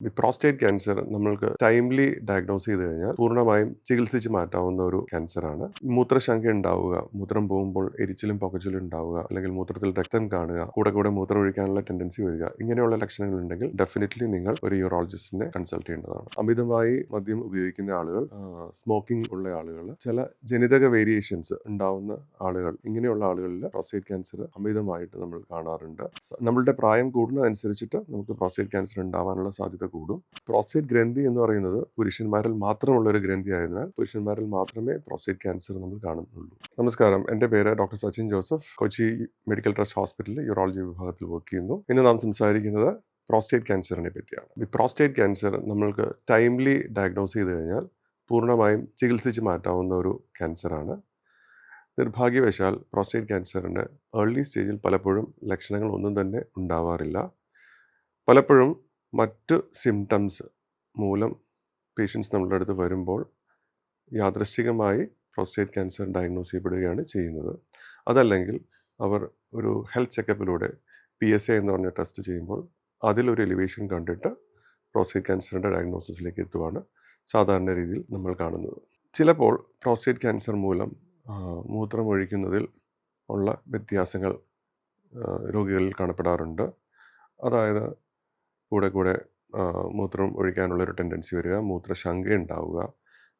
ഈ prostate cancer നമ്മൾക്ക് timely diagnose ചെയ്ത് കഴിഞ്ഞാൽ പൂർണമായും ചികിത്സിച്ച് മാറ്റാവുന്ന ഒരു ക്യാൻസറാണ് മൂത്രശങ്ക ഉണ്ടാവുക മൂത്രം പോകുമ്പോൾ എരിച്ചിലും പൊക്കച്ചിലും ഉണ്ടാവുക അല്ലെങ്കിൽ മൂത്രത്തിൽ രക്തം കാണുക കൂടെ കൂടെ മൂത്രം ഒഴിക്കാനുള്ള ടെൻഡൻസി വരിക ഇങ്ങനെയുള്ള ലക്ഷണങ്ങൾ ഉണ്ടെങ്കിൽ ഡെഫിനറ്റ്ലി നിങ്ങൾ ഒരു യൂറോളജിസ്റ്റിനെ കൺസൾട്ട് ചെയ്യേണ്ടതാണ്. അമിതമായി മദ്യം ഉപയോഗിക്കുന്ന ആളുകൾ സ്മോക്കിംഗ് ഉള്ള ആളുകൾ ചില ജനിതക വേരിയേഷൻസ് ഉണ്ടാവുന്ന ആളുകൾ ഇങ്ങനെയുള്ള ആളുകളിൽ പ്രോസ്റ്റേറ്റ് ക്യാൻസർ അമിതമായിട്ട് നമ്മൾ കാണാറുണ്ട്. നമ്മളുടെ പ്രായം കൂടുന്നതനുസരിച്ചിട്ട് നമുക്ക് പ്രോസ്റ്റേറ്റ് ക്യാൻസർ ഉണ്ടാവാനുള്ള സാധ്യത കൂടും. പ്രോസ്റ്റേറ്റ് ഗ്രന്ഥി എന്ന് പറയുന്നത് പുരുഷന്മാരിൽ മാത്രമുള്ള ഒരു ഗ്രന്ഥി ആയതിനാൽ പുരുഷന്മാരിൽ മാത്രമേ പ്രോസ്റ്റേറ്റ് ക്യാൻസർ നമ്മൾ കാണുന്നുള്ളൂ. നമസ്കാരം. എന്റെ പേര് doctor Sachin Joseph. Kochi medical trust ഹോസ്പിറ്റലിൽ യൂറോളജി വിഭാഗത്തിൽ വർക്ക് ചെയ്യുന്നു. ഇന്ന് നാം സംസാരിക്കുന്നത് പ്രോസ്റ്റേറ്റ് ക്യാൻസറിനെ പറ്റിയാണ്. ഈ പ്രോസ്റ്റേറ്റ് ക്യാൻസർ നമ്മൾക്ക് ടൈംലി ഡയഗ്നോസ് ചെയ്ത് കഴിഞ്ഞാൽ പൂർണമായും ചികിത്സിച്ച് മാറ്റാവുന്ന ഒരു ക്യാൻസറാണ് നിർഭാഗ്യവശാൽ പ്രോസ്റ്റേറ്റ് ക്യാൻസറിന്റെ ഏർലി സ്റ്റേജിൽ പലപ്പോഴും ലക്ഷണങ്ങൾ ഒന്നും തന്നെ ഉണ്ടാവാറില്ല. പലപ്പോഴും മറ്റ് സിംറ്റംസ് മൂലം പേഷ്യൻസ് നമ്മളുടെ അടുത്ത് വരുമ്പോൾ യാദൃശ്ചികമായി പ്രോസ്റ്റേറ്റ് ക്യാൻസർ ഡയഗ്നോസ് ചെയ്യപ്പെടുകയാണ് ചെയ്യുന്നത്. അതല്ലെങ്കിൽ അവർ ഒരു ഹെൽത്ത് ചെക്കപ്പിലൂടെ പി എസ് എ എന്ന് പറഞ്ഞ ടെസ്റ്റ് ചെയ്യുമ്പോൾ അതിലൊരു എലിവേഷൻ കണ്ടിട്ട് പ്രോസ്റ്റേറ്റ് ക്യാൻസറിന്റെ ഡയഗ്നോസിസിലേക്ക് എത്തുവാണ് സാധാരണ രീതിയിൽ നമ്മൾ കാണുന്നത്. ചിലപ്പോൾ പ്രോസ്റ്റേറ്റ് ക്യാൻസർ മൂലം മൂത്രം മൂത്രമൊഴിക്കുന്നതിൽ ഉള്ള വ്യത്യാസങ്ങൾ രോഗികളിൽ കാണപ്പെടാറുണ്ട്. അതായത് കൂടെ കൂടെ മൂത്രം ഒഴിക്കാനുള്ളൊരു ടെൻഡൻസി വരിക മൂത്രശങ്ക ഉണ്ടാവുക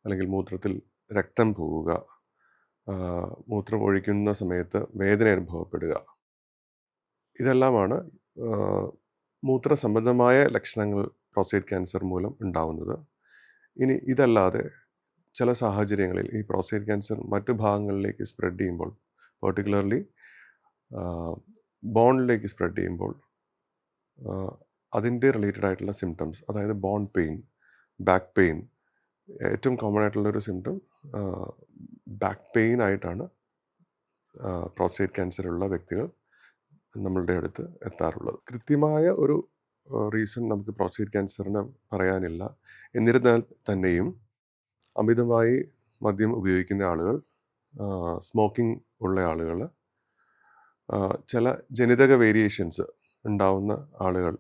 അല്ലെങ്കിൽ മൂത്രത്തിൽ രക്തം പോവുക മൂത്രം ഒഴിക്കുന്ന സമയത്ത് വേദന അനുഭവപ്പെടുക. ഇതെല്ലാമാണ് മൂത്ര സംബന്ധമായ ലക്ഷണങ്ങൾ പ്രോസ്റ്റേറ്റ് ക്യാൻസർ മൂലം ഉണ്ടാവുന്നത്. ഇനി ഇതല്ലാതെ ചില സാഹചര്യങ്ങളിൽ ഈ പ്രോസ്റ്റേറ്റ് ക്യാൻസർ മറ്റു ഭാഗങ്ങളിലേക്ക് സ്പ്രെഡ് ചെയ്യുമ്പോൾ പെർട്ടിക്കുലർലി ബോണിലേക്ക് സ്പ്രെഡ് ചെയ്യുമ്പോൾ അതിന്റെ റിലേറ്റഡ് ആയിട്ടുള്ള സിംറ്റംസ് അതായത് ബോൺ പെയിൻ ബാക്ക് പെയിൻ ഏറ്റവും കോമൺ ആയിട്ടുള്ള ഒരു സിംറ്റം ബാക്ക് പെയിൻ ആയിട്ടാണ് പ്രോസ്റ്റേറ്റ് ക്യാൻസറുള്ള വ്യക്തികൾ നമ്മളുടെ അടുത്ത് എത്താറുള്ളത്. കൃത്യമായ ഒരു റീസൺ നമുക്ക് പ്രോസ്റ്റേറ്റ് ക്യാൻസറിന് പറയാനില്ല. എന്നിരുന്നാൽ തന്നെയും അമിതമായി മദ്യം ഉപയോഗിക്കുന്ന ആളുകൾ സ്മോക്കിംഗ് ഉള്ള ആളുകൾ ചില ജനിതക വേരിയേഷൻസ് ഉണ്ടാവുന്ന ആളുകൾ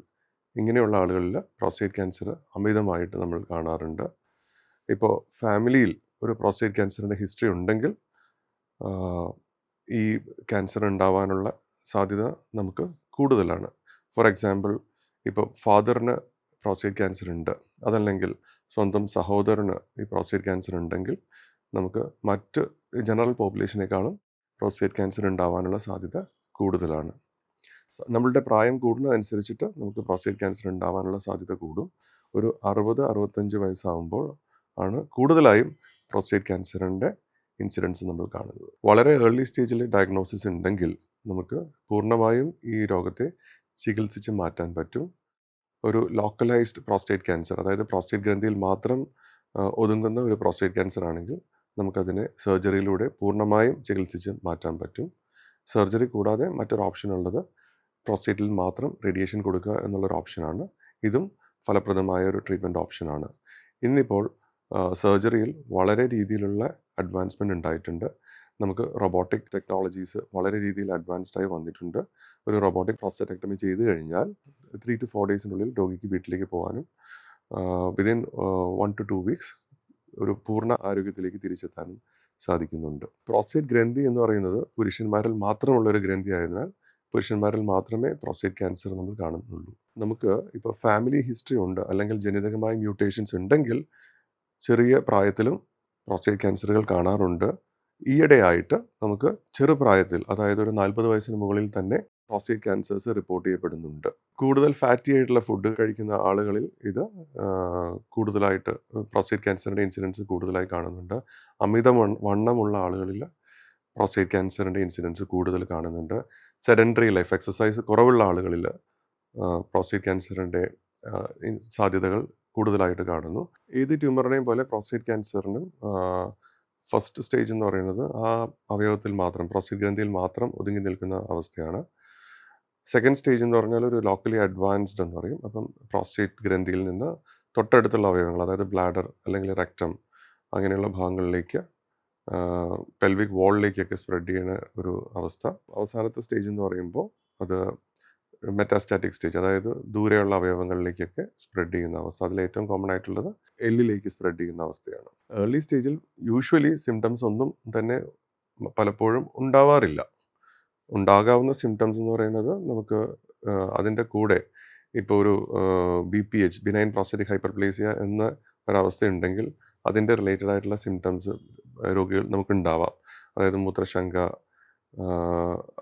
ഇങ്ങനെയുള്ള ആളുകളിൽ പ്രോസ്റ്റേറ്റ് ക്യാൻസർ അമിതമായിട്ട് നമ്മൾ കാണാറുണ്ട്. ഇപ്പോൾ ഫാമിലിയിൽ ഒരു പ്രോസ്റ്റേറ്റ് ക്യാൻസറിന്റെ ഹിസ്റ്ററി ഉണ്ടെങ്കിൽ ഈ ക്യാൻസർ ഉണ്ടാവാനുള്ള സാധ്യത നമുക്ക് കൂടുതലാണ്. ഫോർ എക്സാമ്പിൾ ഇപ്പോൾ ഫാദറിന് പ്രോസ്റ്റേറ്റ് ക്യാൻസർ ഉണ്ട്. അതല്ലെങ്കിൽ സ്വന്തം സഹോദരന് ഈ പ്രോസ്റ്റേറ്റ് ക്യാൻസർ ഉണ്ടെങ്കിൽ നമുക്ക് മറ്റ് ജനറൽ പോപ്പുലേഷനേക്കാളും പ്രോസ്റ്റേറ്റ് ക്യാൻസർ ഉണ്ടാവാനുള്ള സാധ്യത കൂടുതലാണ്. നമ്മളുടെ പ്രായം കൂടുന്നതനുസരിച്ചിട്ട് നമുക്ക് പ്രോസ്റ്റേറ്റ് ക്യാൻസർ ഉണ്ടാവാനുള്ള സാധ്യത കൂടും. ഒരു അറുപത് അറുപത്തഞ്ച് വയസ്സാകുമ്പോൾ ആണ് കൂടുതലായും പ്രോസ്റ്റേറ്റ് ക്യാൻസറിന്റെ ഇൻസിഡൻസ് നമ്മൾ കാണുന്നത്. വളരെ ഏർലി സ്റ്റേജിൽ ഡയഗ്നോസിസ് ഉണ്ടെങ്കിൽ നമുക്ക് പൂർണമായും ഈ രോഗത്തെ ചികിത്സിച്ച് മാറ്റാൻ പറ്റും. ഒരു ലോക്കലൈസ്ഡ് പ്രോസ്റ്റേറ്റ് ക്യാൻസർ അതായത് പ്രോസ്റ്റേറ്റ് ഗ്രന്ഥിയിൽ മാത്രം ഒതുങ്ങുന്ന ഒരു പ്രോസ്റ്റേറ്റ് ക്യാൻസർ ആണെങ്കിൽ നമുക്കതിനെ സർജറിയിലൂടെ പൂർണമായും ചികിത്സിച്ച് മാറ്റാൻ പറ്റും. സർജറി കൂടാതെ മറ്റൊരു ഓപ്ഷൻ ഉള്ളത് പ്രോസ്റ്റേറ്റിൽ മാത്രം റേഡിയേഷൻ കൊടുക്കുക എന്നുള്ളൊരു ഓപ്ഷനാണ്. ഇതും ഫലപ്രദമായ ഒരു ട്രീറ്റ്മെന്റ് ഓപ്ഷനാണ് ഇന്നിപ്പോൾ സർജറിയിൽ വളരെ രീതിയിലുള്ള അഡ്വാൻസ്മെന്റ് ഉണ്ടായിട്ടുണ്ട്. നമുക്ക് റൊബോട്ടിക് ടെക്നോളജീസ് വളരെ രീതിയിൽ അഡ്വാൻസ്ഡ് ആയി വന്നിട്ടുണ്ട്. ഒരു റൊബോട്ടിക് പ്രോസ്റ്ററ്റക്ടമി ചെയ്ത് കഴിഞ്ഞാൽ ത്രീ ടു ഫോർ ഡേയ്സിനുള്ളിൽ രോഗിക്ക് വീട്ടിലേക്ക് പോകാനും within one two two weeks ഒരു പൂർണ ആരോഗ്യത്തിലേക്ക് തിരിച്ചെത്താനും സാധിക്കുന്നുണ്ട്. പ്രോസ്റ്റേറ്റ് ഗ്രന്ഥി എന്ന് പറയുന്നത് പുരുഷന്മാരിൽ മാത്രമുള്ള ഒരു ഗ്രന്ഥി ആയതിനാൽ പുരുഷന്മാരിൽ മാത്രമേ പ്രോസ്റ്റേറ്റ് ക്യാൻസർ നമ്മൾ കാണുന്നുള്ളൂ. നമുക്ക് ഇപ്പോൾ ഫാമിലി ഹിസ്റ്ററി ഉണ്ട് അല്ലെങ്കിൽ ജനിതകമായ മ്യൂട്ടേഷൻസ് ഉണ്ടെങ്കിൽ ചെറിയ പ്രായത്തിലും പ്രോസ്റ്റേറ്റ് ക്യാൻസറുകൾ കാണാറുണ്ട്. ഈയിടെയായിട്ട് നമുക്ക് ചെറുപ്രായത്തിൽ അതായത് ഒരു നാൽപ്പത് വയസ്സിന് മുകളിൽ തന്നെ പ്രോസ്റ്റേറ്റ് ക്യാൻസേഴ്സ് റിപ്പോർട്ട് ചെയ്യപ്പെടുന്നുണ്ട്. കൂടുതൽ ഫാറ്റി ആയിട്ടുള്ള ഫുഡ് കഴിക്കുന്ന ആളുകളിൽ ഇത് കൂടുതലായിട്ട് പ്രോസ്റ്റേറ്റ് ക്യാൻസറിന്റെ ഇൻസിഡൻസ് കൂടുതലായി കാണുന്നുണ്ട്. അമിത വണ്ണമുള്ള ആളുകളിൽ പ്രോസ്റ്റേറ്റ് ക്യാൻസറിന്റെ ഇൻസിഡൻസ് കൂടുതൽ കാണുന്നുണ്ട്. സെഡൻഡറി ലൈഫ് എക്സസൈസ് കുറവുള്ള ആളുകളിൽ പ്രോസ്റ്റേറ്റ് ക്യാൻസറിന്റെ സാധ്യതകൾ കൂടുതലായിട്ട് കാണുന്നു. ഏത് ട്യൂമറിനെയും പോലെ പ്രോസ്റ്റേറ്റ് ക്യാൻസറിനും ഫസ്റ്റ് സ്റ്റേജ് എന്ന് പറയുന്നത് ആ അവയവത്തിൽ മാത്രം പ്രോസ്റ്റേറ്റ് ഗ്രന്ഥിയിൽ മാത്രം ഒതുങ്ങി നിൽക്കുന്ന അവസ്ഥയാണ്. സെക്കൻഡ് സ്റ്റേജ് എന്ന് പറഞ്ഞാൽ ഒരു ലോക്കലി അഡ്വാൻസ്ഡ് എന്ന് പറയും. അപ്പം പ്രോസ്റ്റേറ്റ് ഗ്രന്ഥിയിൽ നിന്ന് തൊട്ടടുത്തുള്ള അവയവങ്ങൾ അതായത് ബ്ലാഡർ അല്ലെങ്കിൽ റെക്റ്റം അങ്ങനെയുള്ള ഭാഗങ്ങളിലേക്ക് പെൽവിക് വാളിലേക്കൊക്കെ സ്പ്രെഡ് ചെയ്യുന്ന ഒരു അവസ്ഥ. അവസാനത്തെ സ്റ്റേജ് എന്ന് പറയുമ്പോൾ അത് മെറ്റാസ്റ്റാറ്റിക് സ്റ്റേജ് അതായത് ദൂരെയുള്ള അവയവങ്ങളിലേക്കൊക്കെ സ്പ്രെഡ് ചെയ്യുന്ന അവസ്ഥ. അതിൽ ഏറ്റവും കോമൺ ആയിട്ടുള്ളത് എല്ലിലേക്ക് സ്പ്രെഡ് ചെയ്യുന്ന അവസ്ഥയാണ്. ഏർലി സ്റ്റേജിൽ യൂഷ്വലി സിംറ്റംസ് ഒന്നും തന്നെ പലപ്പോഴും ഉണ്ടാവാറില്ല. ഉണ്ടാകാവുന്ന സിംറ്റംസ് എന്ന് പറയുന്നത് നമുക്ക് അതിന്റെ കൂടെ ഇപ്പോൾ ഒരു B P H benign prostatic hyperplasia എന്ന ഒരവസ്ഥ ഉണ്ടെങ്കിൽ അതിന്റെ റിലേറ്റഡ് ആയിട്ടുള്ള സിംറ്റംസ് രോഗികൾ നമുക്ക് ഉണ്ടാവാം അതായത് മൂത്രശങ്ക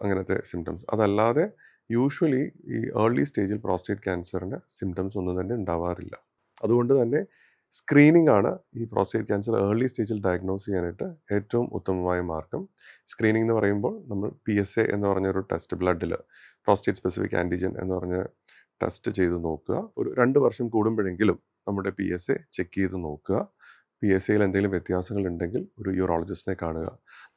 അങ്ങനത്തെ സിംറ്റംസ് അതല്ലാതെ യൂഷ്വലി ഈ ഏർലി സ്റ്റേജിൽ പ്രോസ്റ്റേറ്റ് ക്യാൻസറിന് സിംറ്റംസ് ഒന്നും തന്നെ ഉണ്ടാവാറില്ല. അതുകൊണ്ട് തന്നെ സ്ക്രീനിംഗ് ആണ് ഈ പ്രോസ്റ്റേറ്റ് ക്യാൻസർ ഏർലി സ്റ്റേജിൽ ഡയഗ്നോസ് ചെയ്യാനായിട്ട് ഏറ്റവും ഉത്തമമായ മാർഗം. സ്ക്രീനിംഗ് എന്ന് പറയുമ്പോൾ നമ്മൾ പി എസ് എ എന്ന് പറഞ്ഞൊരു ടെസ്റ്റ് ബ്ലഡിൽ പ്രോസ്റ്റേറ്റ് സ്പെസിഫിക് ആന്റിജൻ എന്ന് പറഞ്ഞ ടെസ്റ്റ് ചെയ്ത് നോക്കുക. ഒരു രണ്ട് വർഷം കൂടുമ്പോഴെങ്കിലും നമ്മുടെ പി എസ് എ ചെക്ക് ചെയ്ത് നോക്കുക. പി എസ് സിയിൽ എന്തെങ്കിലും വ്യത്യാസങ്ങൾ ഉണ്ടെങ്കിൽ ഒരു യൂറോളജിസ്റ്റിനെ കാണുക.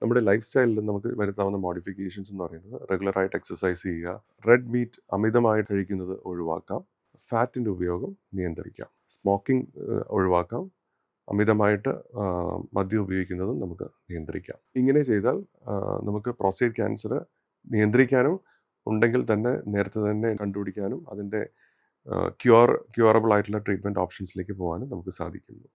നമ്മുടെ ലൈഫ് സ്റ്റൈലിൽ നമുക്ക് വരുത്താവുന്ന മോഡിഫിക്കേഷൻസ് എന്ന് പറയുന്നത് റെഗുലറായിട്ട് എക്സസൈസ് ചെയ്യുക റെഡ് മീറ്റ് അമിതമായി കഴിക്കുന്നത് ഒഴിവാക്കാം ഫാറ്റിന്റെ ഉപയോഗം നിയന്ത്രിക്കാം സ്മോക്കിംഗ് ഒഴിവാക്കാം അമിതമായിട്ട് മദ്യം ഉപയോഗിക്കുന്നതും നമുക്ക് നിയന്ത്രിക്കാം. ഇങ്ങനെ ചെയ്താൽ നമുക്ക് പ്രോസ്റ്റേറ്റ് ക്യാൻസർ നിയന്ത്രിക്കാനും ഉണ്ടെങ്കിൽ തന്നെ നേരത്തെ തന്നെ കണ്ടുപിടിക്കാനും അതിന്റെ ക്യൂർ ക്യൂറബിൾ ആയിട്ടുള്ള ട്രീറ്റ്മെന്റ് ഓപ്ഷൻസിലേക്ക് പോകാനും നമുക്ക് സാധിക്കുന്നു.